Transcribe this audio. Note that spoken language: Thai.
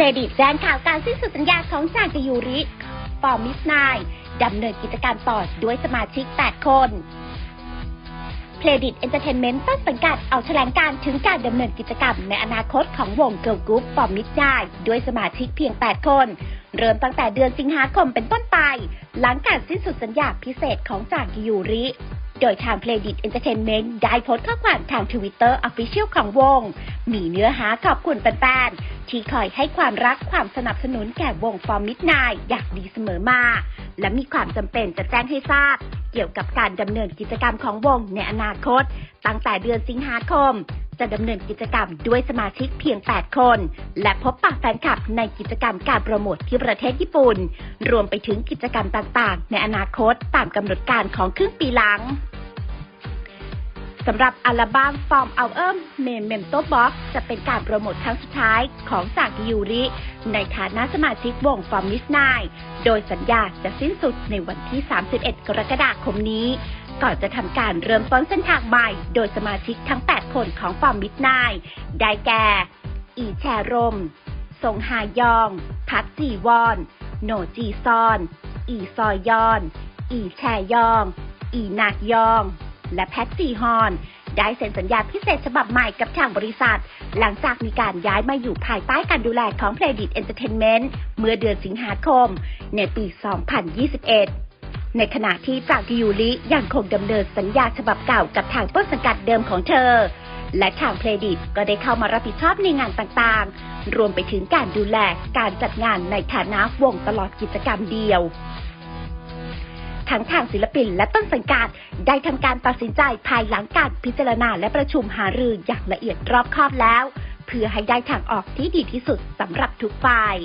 เครดิตแจ้งข่าวการสิ้นสุดสัญญาของจางกิยูริฟอร์มิสไนดำเนินกิจการต่อด้วยสมาชิก 8 คนเครดิตเอนเตอร์เทนเมนต์ต้นสังกัดเอาแถลงการถึงการดำเนินกิจกรรมในอนาคตของวงเกิร์ลกรุ๊ปฟอร์มิสไนด้วยสมาชิกเพียง 8 คน เริ่มตั้งแต่เดือนสิงหาคมเป็นต้นไป หลังการสิ้นสุดสัญญาพิเศษของจางกิยูริ โดยทาง p l a y d i t Entertainment ได้โพสต์ข้อความทาง Twitter Official ของวง มีเนื้อหาขอบคุณแฟนๆ ที่คอยให้ความรักความสนับสนุนแก่วงฟอร์มิดไนย์อย่างดีเสมอมา และมีความจำเป็นจะแจ้งให้ทราบ เกี่ยวกับการดำเนินกิจกรรมของวงในอนาคต ตั้งแต่เดือนสิงหาคม จะดำเนินกิจกรรมด้วยสมาชิกเพียง 8 คน และพบปะแฟนคลับในกิจกรรมการโปรโมทที่ประเทศญี่ปุ่น รวมไปถึงกิจกรรมต่างๆ ในอนาคตตามกำหนดการของครึ่งปีหลัง สำหรับอัลบั้ม From Our Memento Box จะเป็นการโปรโมทครั้งสุดท้ายของจากยูริ ในฐานะสมาชิกวง From Midnight โดยสัญญาจะสิ้นสุดในวันที่ 31 กรกฎาคมนี้ ก่อนจะทำการเริ่มต้นเส้นทางใหม่ โดยสมาชิกทั้ง 8 คนของ From Midnight ได้แก่ อีแชรม ทรงฮายอง พักจีวอน โนจีซอน อีซอยยอน อีแชยอง อีนากยอง และแพทจีฮอน ได้เซ็นสัญญาพิเศษฉบับใหม่กับทางบริษัท หลังจากมีการย้ายมาอยู่ภายใต้การดูแลของ p l a y d i t Entertainment เมื่อเดือนสิงหาคม ในปี 2021ในขณะที่จากกิยูริยังคงดำเนินสัญญาฉบับเก่ากับทางต้นสังกัดเดิมของเธอ และทางเพลดิตก็ได้เข้ามารับผิดชอบในงานต่างๆ รวมไปถึงการดูแลการจัดงานในฐานะวงตลอดกิจกรรมเดียว ทั้งทางศิลปินและต้นสังกัด ได้ทำการตัดสินใจภายหลังการพิจารณาและประชุมหารืออย่างละเอียดรอบคอบแล้ว เพื่อให้ได้ทางออกที่ดีที่สุดสำหรับทุกฝ่าย